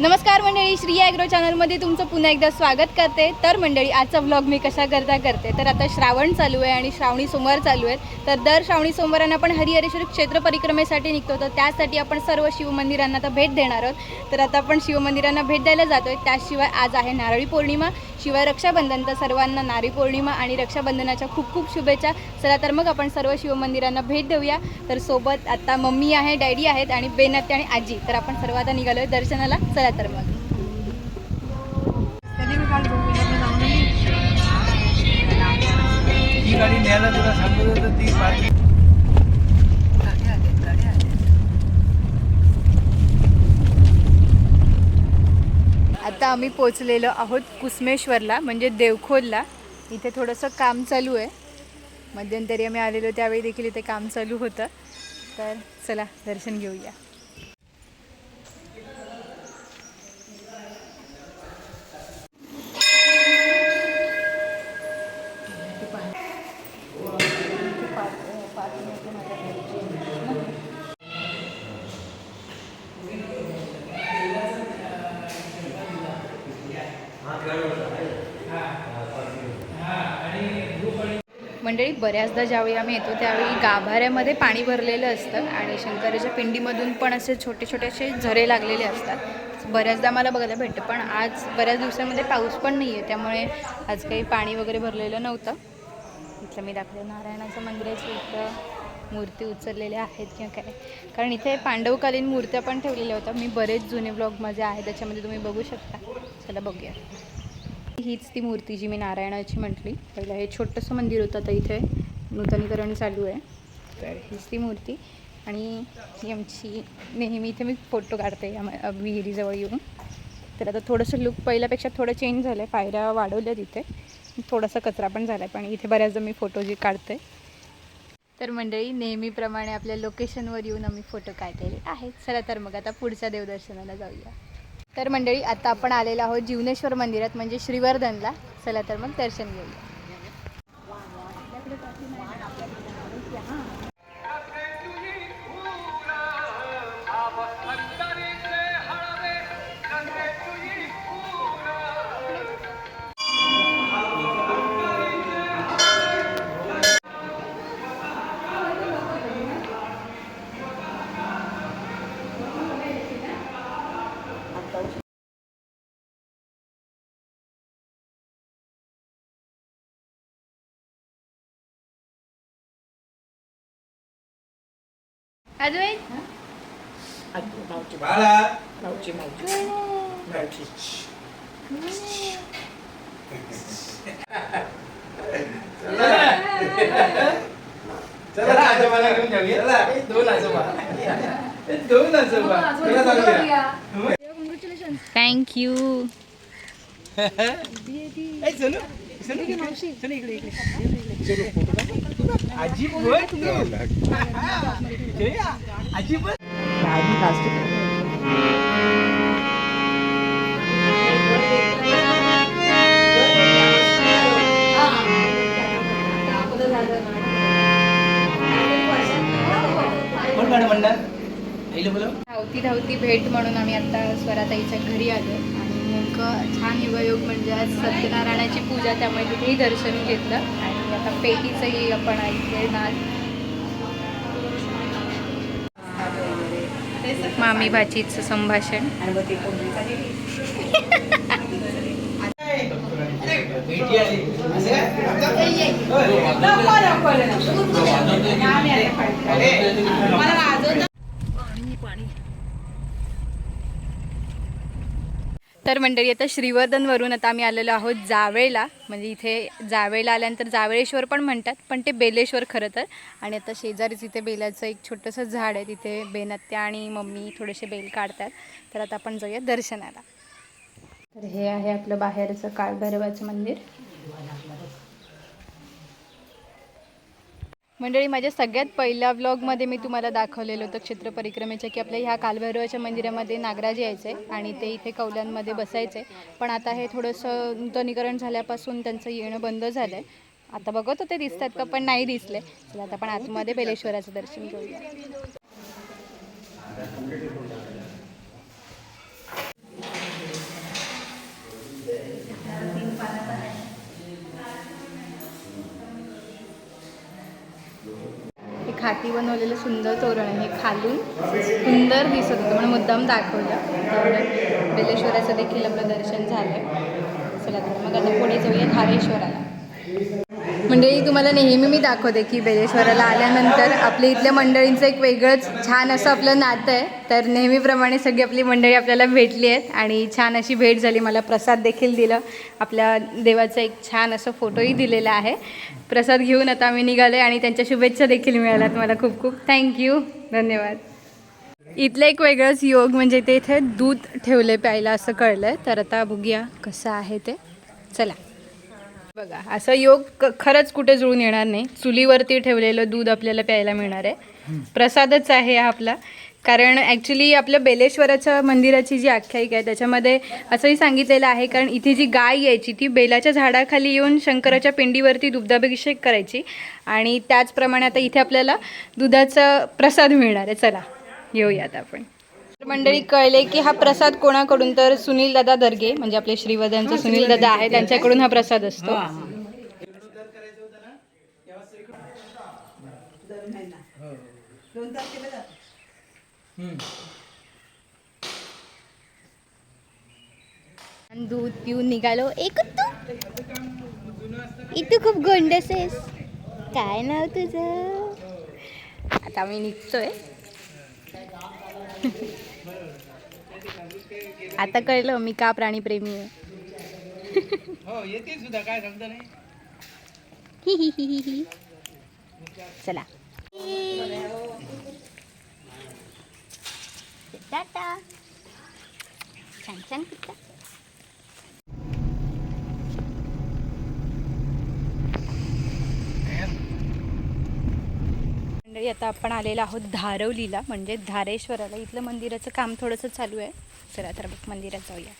नमस्कार मंडळी श्री ॲग्रो चॅनलमध्ये तुमचं पुन्हा एकदा स्वागत करते. तर मंडळी आजचा व्लॉग मी कशा करता? करते तर आता श्रावण चालू आहे आणि श्रावणी सोमवार चालू आहेत तर दर श्रावणी सोमवारांना आपण हरिहरेश्वर क्षेत्र परिक्रमेसाठी निघतो. तर त्यासाठी आपण सर्व शिवमंदिरांना आता भेट देणार आहोत. तर आता आपण शिवमंदिरांना भेट द्यायला जातोय. त्याशिवाय आज आहे नारळी पौर्णिमा. शिवाय रक्षाबंधन तर सर्वांना नारी पौर्णिमा आणि रक्षाबंधनाच्या खूप खूप शुभेच्छा. चला तर मग आपण सर्व शिवमंदिरांना भेट देऊया. तर सोबत आता मम्मी आहे डॅडी आहेत आणि बेनत्या आणि आजी. तर आपण सर्व आता निघालोय दर्शनाला. चला तर मग. ही आता आम्ही पोचलेलो आहोत कुसमेश्वरला म्हणजे देवखोलला. इथे थोडंसं काम चालू आहे. मध्यंतरी आम्ही आलेलो त्यावेळी देखील इथे काम चालू होतं. तर चला दर्शन घेऊया. मंडळी बऱ्याचदा ज्यावेळी आम्ही येतो त्यावेळी गाभाऱ्यामध्ये पाणी भरलेलं असतं आणि शंकराच्या पिंडीमधून पण असे छोटे छोटे असे झरे लागलेले असतात. बऱ्याचदा मला बघायला भेटतं पण आज बऱ्याच दिवसामध्ये पाऊस पण नाही आहे त्यामुळे आज काही पाणी वगैरे भरलेलं नव्हतं. इथलं मी दाखवलं नारायणाचं मंदिराची इथं मूर्ती उचललेल्या आहेत किंवा काय. कारण इथे पांडवकालीन मूर्त्या पण ठेवलेल्या होत्या. मी बरेच जुने ब्लॉग माझे आहे त्याच्यामध्ये तुम्ही बघू शकता. चला बघूया. हीच ती मूर्ती जी मी नारायणाची म्हटली. पहिलं हे छोटंसं मंदिर होतं आता इथे. नूतनीकरण चालू आहे. तर हीच ती मूर्ती. आणि ही आमची नेहमी इथे मी फोटो काढते या विहिरीजवळ येऊन. तर आता थोडंसं लुक पहिल्यापेक्षा थोडं चेंज झालं आहे पायऱ्या वाढवल्या तिथे थोडासा कचरा पण झाला आहे पण इथे बऱ्याचदा मी फोटो जे काढते. तर मंडळी नेहमीप्रमाणे आपल्या लोकेशनवर येऊन आम्ही फोटो काढलेले आहेत. चला तर मग आता पुढच्या देवदर्शनाला जाऊया. तर मंडळी आता आपण आलेलो आहोत जीवनेश्वर मंदिरात म्हणजे श्रीवर्धनला. चला तर मग दर्शन घेऊया. अजून? बाळा. चला. आजोबाला घेऊन जाऊया. चला. दोन आजोबा. दोन आजोबा. चला जाऊया. थँक्यू ए, सोनू सोनू इकडे. सोनू इकडे इकडे. हे, धावती धावती भेट म्हणून आम्ही आता स्वराताईच्या घरी आलो. आणि नेमकं छान युगयोग म्हणजे आज सत्यनारायणाची पूजा त्यामुळे तिथेही दर्शन घेतलं. आता पेटीचंही आपण ऐकले मामी भाचीचं संभाषण. पाणी आली असं काय? तर मंडळी आता श्रीवर्धनवरून आता आम्ही आलेलो आहोत जावेला म्हणजे इथे जावेला आल्यानंतर जावळेश्वर पण म्हणतात पण ते बेलेश्वर खरं तर. आणि आता शेजारीच इथे बेलाचं एक छोटंसं झाड आहे तिथे बेनत्या आणि मम्मी थोडेसे बेल काढतात. तर आता आपण जाऊया दर्शनाला. तर हे आहे आपलं बाहेरचं काळभैरवाचं मंदिर. मंडळी माझ्या सगळ्यात पहिल्या व्लॉगमध्ये मी तुम्हाला दाखवलेलं होतं क्षेत्र परिक्रमेच्या की आपल्या ह्या कालभैरवाच्या मंदिरामध्ये नागराज यायचे आणि ते इथे कौल्यांमध्ये बसायचे. पण आता हे थोडंसं नूतनीकरण झाल्यापासून त्यांचं येणं बंद झालं आहे आता बघत होते दिसतात का? पण नाही दिसले. चला आता आपण आतमध्ये बेलेश्वराचं दर्शन घेऊया. खाटी बनवलेलं सुंदर तोरण आहे. हे खालून सुंदर दिसत होतं. म्हणून मुद्दाम दाखवलं. तर बेलेश्वराचं देखील आपलं दर्शन झालं चला तर मग आता पुढे जाऊया धारेश्वराला. मंडळी तुम्हाला नेहमी मी दाखवते की बेलेश्वराला आल्यानंतर आपल्या इथल्या मंडळींचं एक वेगळंच छान असं आपलं नातं आहे. तर नेहमीप्रमाणे सगळी आपली मंडळी आपल्याला भेटली आहेत आणि छान अशी भेट झाली. मला प्रसाद देखील दिलं. आपल्या देवाचा एक छान असं फोटोही दिलेला आहे. प्रसाद घेऊन आता आम्ही निघालो आणि त्यांच्या शुभेच्छा देखील मिळाल्यात मला खूप खूप. थँक्यू धन्यवाद. इथलं एक वेगळंच योग म्हणजे ते इथे दूध ठेवले प्यायला असं कळलं आहे तर आता बघूया कसं आहे ते. चला. बघा असं योग क- खरंच कुठे जुळून येणार नाही. चुलीवरती ठेवलेलं दूध आपल्याला प्यायला मिळणार आहे. प्रसादच आहे हा आपला. कारण ॲक्च्युली आपल्या बेलेश्वराच्या मंदिराची जी आख्यायिका आहे त्याच्यामध्ये असंही सांगितलेलं आहे कारण इथे जी गाय यायची ती बेलाच्या झाडाखाली येऊन शंकराच्या पिंडीवरती दुग्धाभिषेक करायची आणि त्याचप्रमाणे आता इथे आपल्याला दुधाचा प्रसाद मिळणार आहे. चला येऊयात आपण. मंडळी कळले की हा प्रसाद कोणाकडून? तर सुनील दादा दर्गे म्हणजे आपले श्रीवदांचे सुनील दादा आहे त्यांच्याकडून हा प्रसाद असतो. दूध पिऊन निघालो. एक तू? इतू खूप गोंडस आहेस काय नाव तुझं? आता मी निघतोय. आता कळलं मी का प्राणीप्रेमी आहे? हो येते सुद्धा काय नाही. हि हि हि हि हि. चला. टाटा. छान छान पिक्चर. मंडळी आता आपण आलेलो आहोत धारवलीला. म्हणजे धारेश्वराला. इथलं मंदिराचं काम थोडंसं चालू आहे. चला तर मग मंदिरात जाऊया.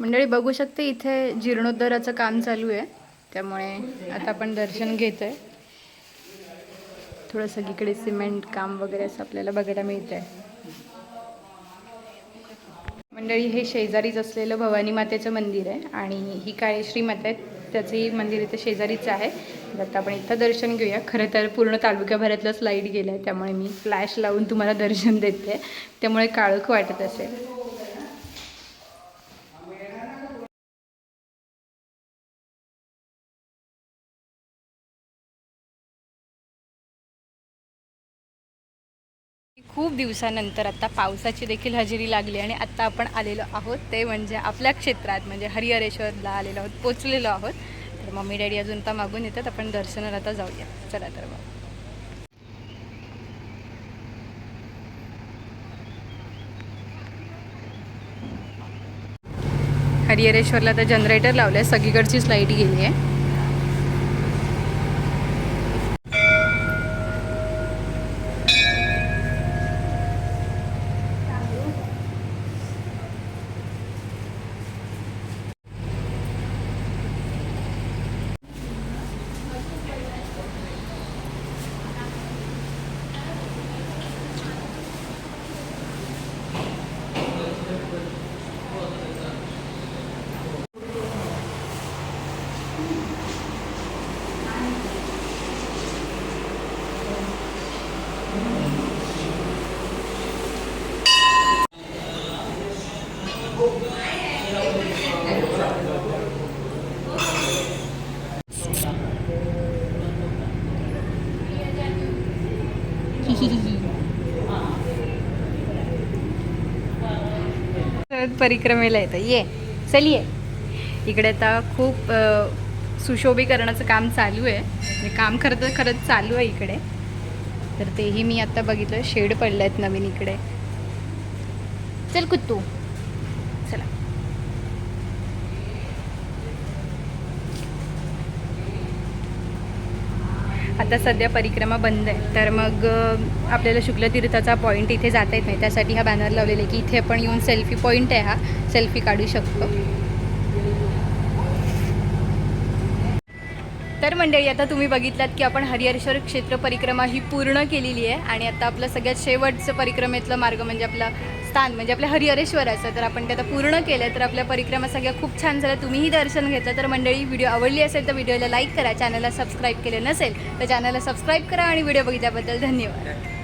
मंडळी बघू शकते इथे जीर्णोद्धाराचं काम चालू आहे. त्यामुळे आता आपण दर्शन घेतो आहे थोडं सगळीकडे सिमेंट काम वगैरे असं आपल्याला बघायला मिळतं आहे मंडळी हे शेजारीच असलेलं भवानी मातेचं मंदिर आहे आणि ही काळेश्री माता आहे त्याचंही मंदिर इथं शेजारीच आहे. तर आता आपण इथं दर्शन घेऊया. खरं तर पूर्ण तालुक्याभरातलंच लाइट गेलं आहे त्यामुळे मी फ्लॅश लावून तुम्हाला दर्शन देते. त्यामुळे काळोख वाटत असेल. खूप दिवसानंतर आता पावसाची देखील हजेरी लागली आणि आता आपण आलेलो आहोत. ते म्हणजे आपल्या क्षेत्रात म्हणजे हरिहरेश्वरला आलेलो आहोत पोचलेलो आहोत. तर मम्मी डॅडी अजून तर मागून येतात. आपण दर्शनाला आता जाऊया. चला तर मग. हरिहरेश्वरला तर जनरेटर लावलं आहे सगळीकडचीच लाइट गेली आहे सहज परिक्रमेला येतं. ये. चल ये. इकडे आता खूप सुशोभीकरणाचं काम चालू आहे. म्हणजे काम खरं तर खरंच चालू आहे इकडे. तर तेही मी आता बघितलं. शेड पडलं आहेत नवीन इकडे. चल कुत्तू. आता सध्या परिक्रमा बंद आहे. तर मग आपल्याला शुक्लतीर्थाचा पॉईंट इथे जाता येत नाही. त्यासाठी हा बॅनर लावलेला आहे की इथे आपण येऊन सेल्फी पॉईंट आहे हा. सेल्फी काढू शकतो. तर मंडळी आता तुम्ही बघितलात की आपण हरिहरेश्वर क्षेत्र परिक्रमा ही पूर्ण केलेली आहे आणि आता आपलं सगळ्यात शेवटचं परिक्रमेतलं मार्ग म्हणजे आपलं स्थान म्हणजे आपल्या हरिहरेश्वराचं. तर आपण ते आता पूर्ण केलं तर आपल्या परिक्रमा सगळ्या खूप छान झाल्या. तुम्हीही दर्शन घेतलं तर मंडळी व्हिडिओ आवडली असेल तर व्हिडिओला लाईक करा. चॅनलला सबस्क्राईब केलं नसेल तर चॅनलला सबस्क्राईब करा आणि व्हिडिओ बघितल्याबद्दल धन्यवाद.